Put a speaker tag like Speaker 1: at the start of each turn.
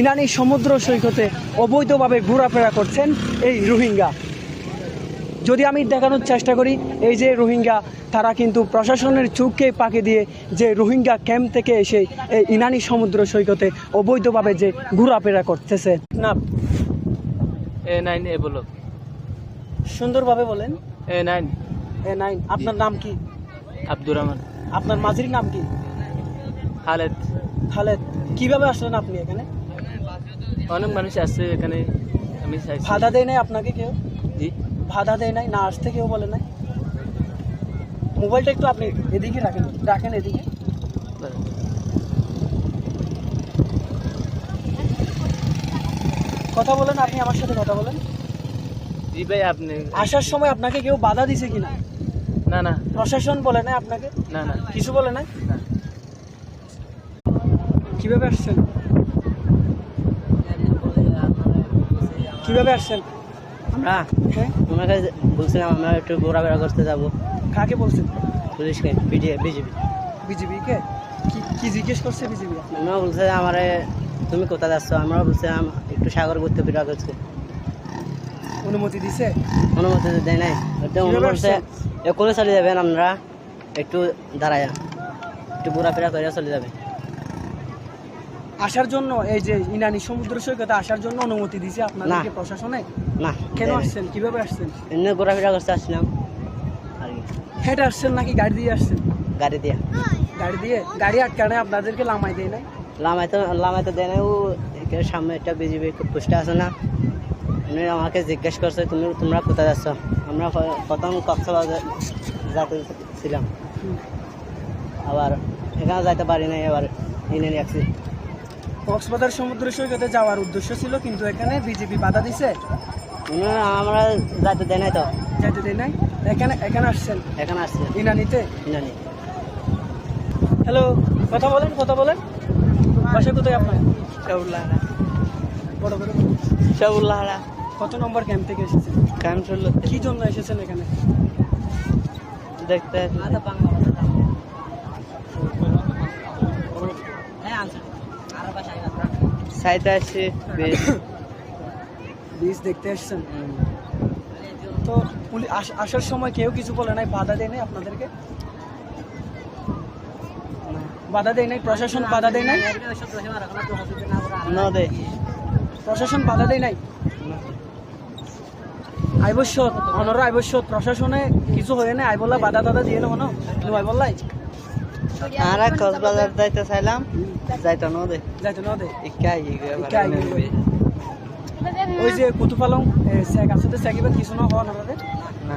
Speaker 1: ইনানি সমুদ্র সৈকতে অবৈধভাবে ঘোরাফেরা করছেন এই রোহিঙ্গা। যদি আমি দেখানোর চেষ্টা করি এই যে রোহিঙ্গা তারা কিন্তু প্রশাসনের চোখকে পাকে দিয়ে যে রোহিঙ্গা ক্যাম্প থেকে এসে এই ইনানি সমুদ্র সৈকতে অবৈধভাবে যে ঘোরাফেরা করতেছে। না
Speaker 2: এ নাইন এ বলো।
Speaker 1: সুন্দরভাবে বলেন।
Speaker 2: এ নাইন
Speaker 1: এ নাইন আপনার নাম কি?
Speaker 2: আব্দুর রহমান।
Speaker 1: আপনার মাঝির নাম কি?
Speaker 2: খালেদ।
Speaker 1: খালেদ। কীভাবে আসলেন আপনি এখানে?
Speaker 2: অনেক মানুষ আসছে এখানে আমি চাইছি
Speaker 1: বাধা দেয় নাই আপনাকে কেউ?
Speaker 2: জি।
Speaker 1: বাধা দেয় নাই? না আসতে কেউ বলে নাই? মোবাইলটা একটু আপনি এদিকে রাখেন রাখেন এদিকে। কথা বলেন আপনি আমার সাথে কথা বলেন।
Speaker 2: জি ভাই আপনি
Speaker 1: আসার সময় আপনাকে কেউ বাধা দিছে কিনা?
Speaker 2: না না।
Speaker 1: প্রশাসন বলে নাই আপনাকে?
Speaker 2: না না।
Speaker 1: কিছু বলে নাই?
Speaker 2: না।
Speaker 1: কীভাবে আসছেন? কীভাবে আসছেন?
Speaker 3: আমরা
Speaker 1: হ্যাঁ?
Speaker 3: তোমাকে বলছিলাম আমরা একটু ঘোরাফেরা করতে যাব।
Speaker 1: কাকে বলছেন?
Speaker 3: পুলিশকে বিজেপি বিজেপি
Speaker 1: বিজেপি কে জিজ্ঞেস করছে বিজেপি
Speaker 3: আমরা বলছে আমার তুমি কোথায় যাচ্ছ? আমরা বলছিলাম একটু সাগর ঘুরতে ফিরা করছি।
Speaker 1: অনুমতি দিছে?
Speaker 3: অনুমতি দেয় নাই। বলছে
Speaker 1: আসছেন?
Speaker 3: চলে যাবেন আমরা একটু দাঁড়ায়া। একটু ঘোরাফেরা করে চলে যাবে।
Speaker 1: আসার জন্য এই যে ইনানি সমুদ্র সৈকতে আসার জন্য অনুমতি দিছে আপনাদেরকে। প্রশাসনে?
Speaker 3: না।
Speaker 1: কেন আসছেন? কীভাবে আসছেন?
Speaker 3: এমনি ঘোরাফেরা করতে আসছিলাম।
Speaker 1: হেঁটে আসছেন নাকি গাড়ি দিয়ে আসছেন?
Speaker 3: গাড়ি দিয়া।
Speaker 1: গাড়ি দিয়ে? গাড়ি আটকানে আপনাদেরকে লামাই দেয় নাই?
Speaker 3: লামাই তো লামাই তো দেয় না ও সামনে একটা বিজেপি পোস্টে আছে না। উনি আমাকে জিজ্ঞেস করছে তুমি তোমরা কোথায় যাচ্ছ? আমরা প্রথম কক্সবাজার যাতে ছিলাম। আবার এখানে যাইতে পারি না এবার এনে রাখছি
Speaker 1: কক্সবাজার সমুদ্র সৈকতে যাওয়ার উদ্দেশ্য ছিল কিন্তু এখানে বিজেপি বাধা দিছে।
Speaker 3: আমরা যাইতে দেয় নাই তো।
Speaker 1: যাইতে দেয় নাই? এখানে এখানে আসছেন?
Speaker 3: এখানে আসছে।
Speaker 1: ইনানিতে?
Speaker 3: ইনানি।
Speaker 1: হ্যালো কথা বলেন কথা বলেন। বাসা কোথায় আপনার?
Speaker 3: শাহুল্লাহরা
Speaker 1: বড় করে।
Speaker 3: শাহুল্লাহরা
Speaker 1: কত নম্বর ক্যাম্প থেকে এসেছেন?
Speaker 3: কাম চলল
Speaker 1: কি জন্য এসেছেন এখানে?
Speaker 3: দেখতে আসছি
Speaker 1: বীজ দেখতে তো আসার সময় কেউ কিছু বলে নাই বাধা দেয় নাই আপনাদেরকে? বাধা দেয় নাই? প্রশাসন বাধা দেয় নাই?
Speaker 3: নদে
Speaker 1: প্রশাসন বাধা দেয় নাই? আইবশ্যত অনর আইবশ্যত প্রশাসনে কিছু হয়ে নাই আইবল্লা বাধা দাদা দিয়ে নেব নু। আইবল্লাই
Speaker 3: আমরা কক্সবাজার যাইতে চাইলাম যাইতো দে
Speaker 1: যাইতো না দে ইকাই ইকাই। ওই যে কুতুপালং শেখ আসতে শেখ এবার কিছু না হওয়া না
Speaker 3: না।